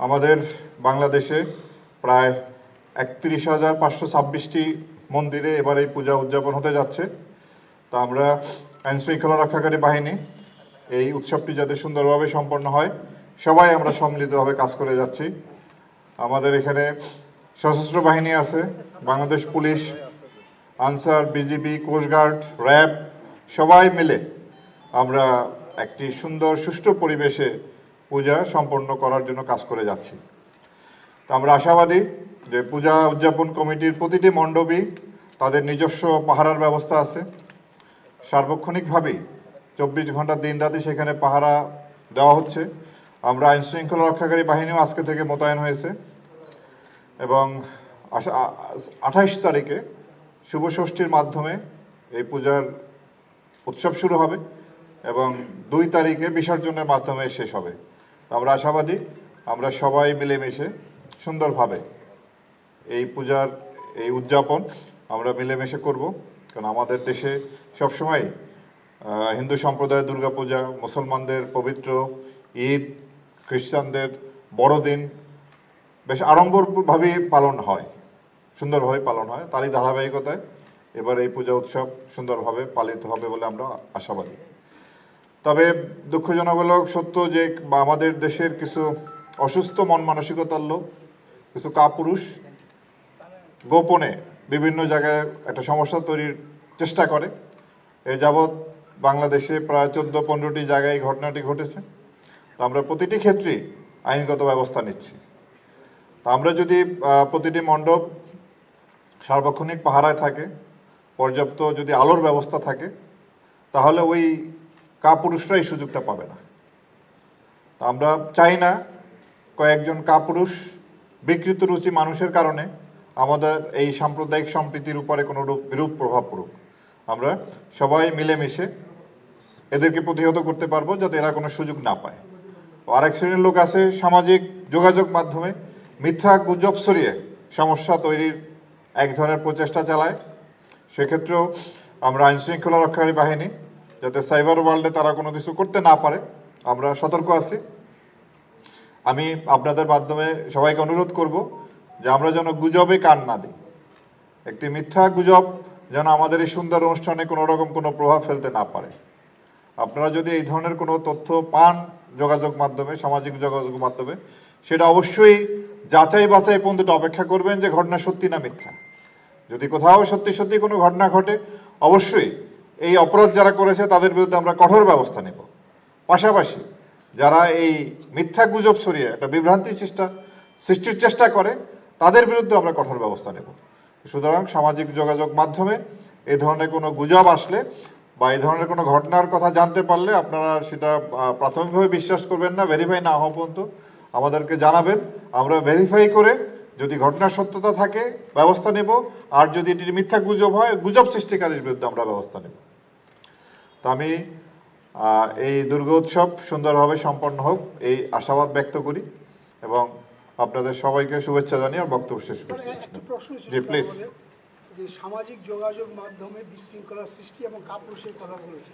আমাদের বাংলাদেশে প্রায় একত্রিশ হাজার পাঁচশো ছাব্বিশটি মন্দিরে এবার এই পূজা উদযাপন হতে যাচ্ছে। তো আমরা আইন শৃঙ্খলা রক্ষাকারী বাহিনী এই উৎসবটি যাতে সুন্দরভাবে সম্পন্ন হয়, সবাই আমরা সম্মিলিতভাবে কাজ করে যাচ্ছি। আমাদের এখানে সশস্ত্র বাহিনী আছে, Bangladesh police, Ansar, BGB coastguard RAB, সবাই মিলে আমরা একটি সুন্দর, সুষ্ঠু পরিবেশে পূজা সম্পন্ন করার জন্য কাজ করে যাচ্ছি। তো আমরা আশাবাদী যে পূজা উদযাপন কমিটির প্রতিটি মণ্ডপই তাদের নিজস্ব পাহারার ব্যবস্থা আছে। সার্বক্ষণিকভাবেই চব্বিশ ঘণ্টা দিন রাতে সেখানে পাহারা দেওয়া হচ্ছে। আমরা আইন শৃঙ্খলা রক্ষাকারী বাহিনীও আজকে থেকে মোতায়েন হয়েছে এবং আঠাইশ তারিখে শুভ ষষ্ঠীর মাধ্যমে এই পূজার উৎসব শুরু হবে এবং দুই তারিখে বিসর্জনের মাধ্যমে শেষ হবে। আমরা আশাবাদী, আমরা সবাই মিলেমিশে সুন্দরভাবে এই পূজার এই উদযাপন আমরা মিলেমিশে করব, কারণ আমাদের দেশে সবসময় হিন্দু সম্প্রদায়ের দুর্গাপূজা, মুসলমানদের পবিত্র ঈদ, খ্রিস্টানদের বড়দিন বেশ আড়ম্বরভাবে পালন হয় সুন্দরভাবে পালন হয়, তারই ধারাবাহিকতায় এবার এই পূজা উৎসব সুন্দরভাবে পালিত হবে বলে আমরা আশাবাদী। তবে দুঃখজনক হলো সত্য যে আমাদের দেশের কিছু অসুস্থ মন মানসিকতার লোক, কিছু কাপুরুষ গোপনে বিভিন্ন জায়গায় একটা সমস্যা তৈরির চেষ্টা করে। এ যাবৎ বাংলাদেশে প্রায় চোদ্দ পনেরোটি জায়গায় ঘটনাটি ঘটেছে। তো আমরা প্রতিটি ক্ষেত্রেই আইনগত ব্যবস্থা নিচ্ছি। তো আমরা যদি প্রতিটি মণ্ডপ সার্বক্ষণিক পাহারায় থাকে, পর্যাপ্ত যদি আলোর ব্যবস্থা থাকে, তাহলে ওই কাপুরুষরা এই সুযোগটা পাবে না। তো আমরা চাই না কয়েকজন কাপুরুষ, বিকৃত রুচি মানুষের কারণে আমাদের এই সাম্প্রদায়িক সম্প্রীতির উপরে কোনো রূপ বিরূপ প্রভাব পড়ুক। আমরা সবাই মিলেমিশে এদেরকে প্রতিহত করতে পারব যাতে এরা কোনো সুযোগ না পায়। আরেক শ্রেণির লোক আছে সামাজিক যোগাযোগ মাধ্যমে মিথ্যা গুজব ছড়িয়ে সমস্যা তৈরির এক ধরনের প্রচেষ্টা চালায়। সেক্ষেত্রেও আমরা আইনশৃঙ্খলা রক্ষাকারী বাহিনী যাতে সাইবার ওয়ার্ল্ডে তারা কোনো কিছু করতে না পারে, আমরা সতর্ক আছি। আমি আপনাদের মাধ্যমে সবাইকে অনুরোধ করব যে আমরা যেন গুজবে কান না দিই। একটি মিথ্যা গুজব যেন আমাদের এই সুন্দর অনুষ্ঠানে কোনো রকম কোনো প্রভাব ফেলতে না পারে। আপনারা যদি এই ধরনের কোনো তথ্য পান যোগাযোগ মাধ্যমে, সামাজিক যোগাযোগ মাধ্যমে, সেটা অবশ্যই যাচাই বাছাই পর্যন্ত অপেক্ষা করবেন যে ঘটনা সত্যি না মিথ্যা। যদি কোথাও সত্যি সত্যি কোনো ঘটনা ঘটে, অবশ্যই এই অপরাধ যারা করেছে, তাদের বিরুদ্ধে আমরা কঠোর ব্যবস্থা নেব। পাশাপাশি যারা এই মিথ্যা গুজব ছড়িয়ে একটা বিভ্রান্তি চেষ্টা, সৃষ্টির চেষ্টা করে, তাদের বিরুদ্ধে আমরা কঠোর ব্যবস্থা নেব। সুতরাং সামাজিক যোগাযোগ মাধ্যমে এই ধরনের কোনো গুজব আসলে বা এই ধরনের কোনো ঘটনার কথা জানতে পারলে আপনারা সেটা প্রাথমিকভাবে বিশ্বাস করবেন না ভেরিফাই না হওয়া পর্যন্ত আমাদেরকে জানাবেন। আমরা ভেরিফাই করে যদি ঘটনার সত্যতা থাকে, ব্যবস্থা নেব। আর যদি এটি মিথ্যা গুজব হয়, গুজব সৃষ্টিকারীর বিরুদ্ধে আমরা ব্যবস্থা নেব। তো আমি এই দুর্গোৎসব সুন্দরভাবে সম্পন্ন হোক এই আশাবাদ ব্যক্ত করি এবং আপনাদের সবাইকে শুভেচ্ছা জানিয়ে আর বক্তব্য শেষ করছি। একটা প্রশ্ন ছিল জি প্লিজ যে সামাজিক যোগাযোগ মাধ্যমে বিশৃঙ্খলা সৃষ্টি এবং কাপুরুষের কথা বলেছে।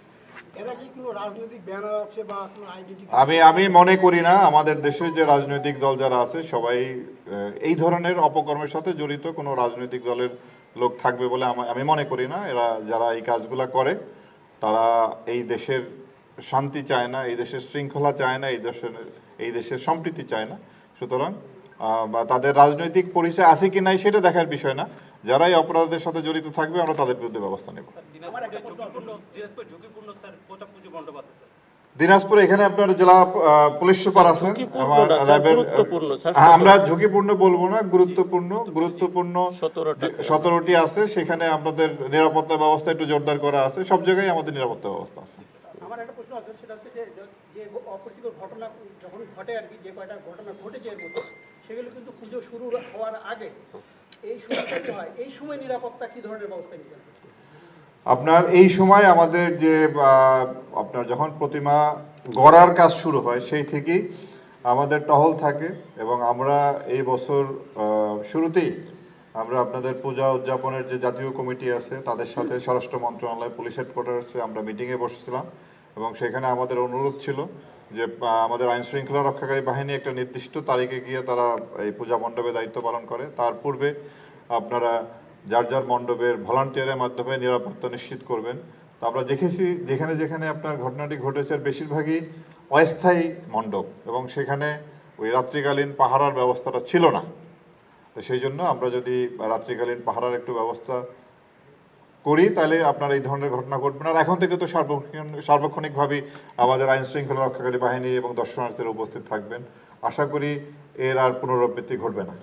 এরা কি কোনো রাজনৈতিক ব্যানার আছে বা কোনো আইডেন্টি আমি আমি মনে করি না আমাদের দেশের যে রাজনৈতিক দল যারা আছে সবাই এই ধরনের অপকর্মের সাথে জড়িত কোনো রাজনৈতিক দলের লোক থাকবে বলে আমি মনে করি না এরা যারা এই কাজগুলা করে তারা এই দেশের শান্তি চায় না, এই দেশের শৃঙ্খলা চায় না, এই দেশের এই দেশের সম্প্রীতি চায় না। সুতরাং বা তাদের রাজনৈতিক পরিচয় আছে কি নাই সেটা দেখার বিষয় না। যারাই অপরাধের সাথে জড়িত থাকবে, আমরা তাদের বিরুদ্ধে ব্যবস্থা নেব। দিনাজপুরে এখানে আপনার জেলা পুলিশ সুপার আছেন। আমার না, গুরুত্বপূর্ণ, স্যার, আমরা ঝুঁকিপূর্ণ বলব না গুরুত্বপূর্ণ গুরুত্বপূর্ণ সতেরোটা। আছে সেখানে আপনাদের নিরাপত্তা ব্যবস্থা একটু জোরদার করা আছে সব জায়গায় আমাদের নিরাপত্তা ব্যবস্থা আছে। আমার একটা প্রশ্ন আছে সেটা হচ্ছে যে অপ্রীতিকর ঘটনা যখন ঘটে আর কি যে কয়টা ঘটনা ঘটেছে এর মধ্যে সেগুলো কিন্তু পুজো শুরু হওয়ার আগে এই সময়টা যে হয়? এই সময় নিরাপত্তা কি ধরনের ব্যবস্থা নিয়েছেন? আপনার এই সময় আমাদের যে আপনার যখন প্রতিমা গড়ার কাজ শুরু হয়, সেই থেকেই আমাদের টহল থাকে এবং আমরা এই বছর শুরুতেই আমরা আপনাদের পূজা উদযাপনের যে জাতীয় কমিটি আছে, তাদের সাথে স্বরাষ্ট্র মন্ত্রণালয়, পুলিশ হেডকোয়ার্টার্সে আমরা মিটিংয়ে বসেছিলাম এবং সেখানে আমাদের অনুরোধ ছিল যে আমাদের আইন শৃঙ্খলা রক্ষাকারী বাহিনী একটা নির্দিষ্ট তারিখে গিয়ে তারা এই পূজা মণ্ডপে দায়িত্ব পালন করে। তার পূর্বে আপনারা যার যার মণ্ডপের ভলান্টিয়ারের মাধ্যমে নিরাপত্তা নিশ্চিত করবেন। তো আমরা দেখেছি যেখানে যেখানে আপনার ঘটনাটি ঘটেছে বেশিরভাগই অস্থায়ী মণ্ডপ এবং সেখানে ওই রাত্রিকালীন পাহারার ব্যবস্থাটা ছিল না। তো সেই জন্য আমরা যদি রাত্রিকালীন পাহারার একটু ব্যবস্থা করি, তাহলে আপনার এই ধরনের ঘটনা ঘটবে না। আর এখন থেকে তো সার্বক্ষণ, সার্বক্ষণিকভাবেই আমাদের আইন শৃঙ্খলা রক্ষাকারী বাহিনী এবং দর্শনার্থীরা উপস্থিত থাকবেন। আশা করি এর আর পুনরাবৃত্তি ঘটবে না।